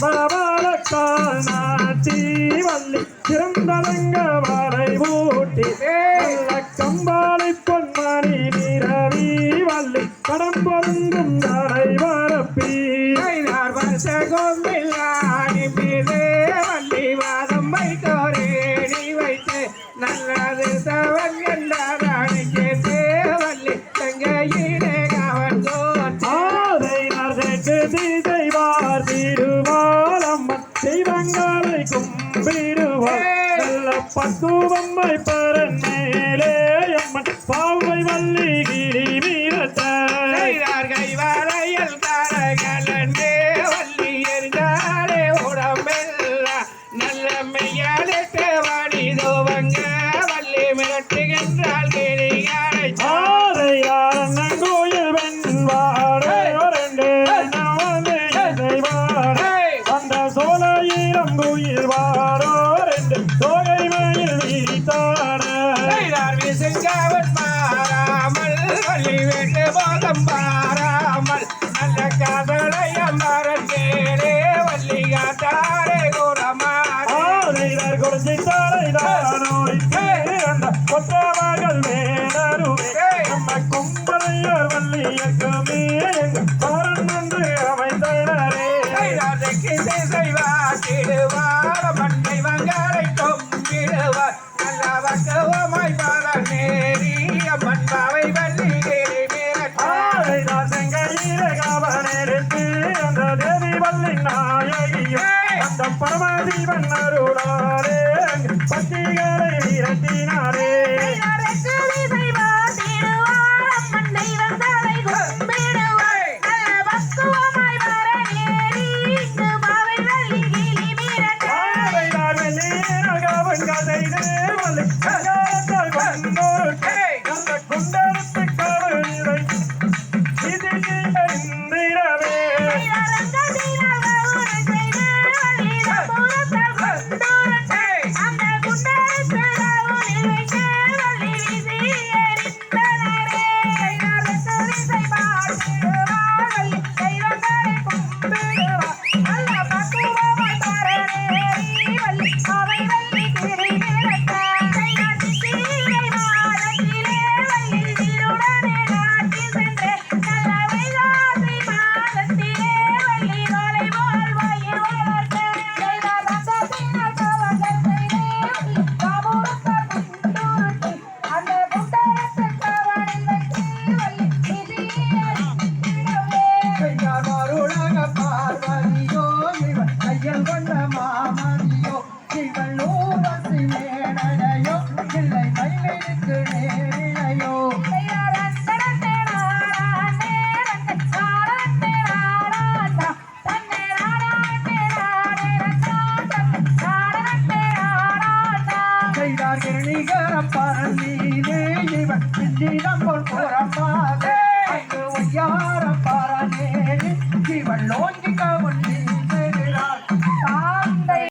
பவாலத்தான் ஆட்டி வள்ளி சிறந்தலங்க வாழை ஊட்டி நல்ல கம்பாளி பொன்மணி நிறவி வள்ளி படம் பொருந்தும் தாரை வரப்பி. வருஷ கோம்பில் அனுப்பிதே வள்ளி வாதம் வைத்தோரே நீ நல்லது தவன் என்றார் அணிக்கே தேவல்லி தங்கையிலே கவன் பக்குவம்மை பரன் மேலே அம்மன் பாவை வள்ளி கிரி மீறத்த கைவரையில் காரகளே வள்ளி எரிந்தாரே உடம்பெல்லாம் நல்ல மெய்யாலே வாடிதோவங்க வள்ளி மிரட்டுகின்றால் கிளியாரை ஆரை ஆரங்கோயில் வெண்வாரே ரெண்டு இசைவாரே அந்த குயில் போகம் பாராமல் நல்ல காதலை அம்மாரன் கேளே வள்ளி காத்தாரே குரமாரே கொடுத்து தாரைதானோடித்து அந்த கொற்றவர்கள் வேணருவே நம்ம கும்பலையர் வள்ளியக்குமே பாரன் என்று அமைந்தனரே கைதாதைக்கு திசை வாட்டிடுவார் மண்ணை வங்காரை கொம்பிடுவார் நல்ல வக்கவமாய் பாத நேரி அந்த தேவி வள்ளி நாயகியும் அந்த பரமதீவன் அருளாரே பத்திகளை விரட்டினாரே ஆதைதார் செய்தார் கிரணிகர பரந்தீனே இவன் சின்னிடம் போல் புறம்பாக அங்கு ஒய்யார பரநேரி இவள் நோய்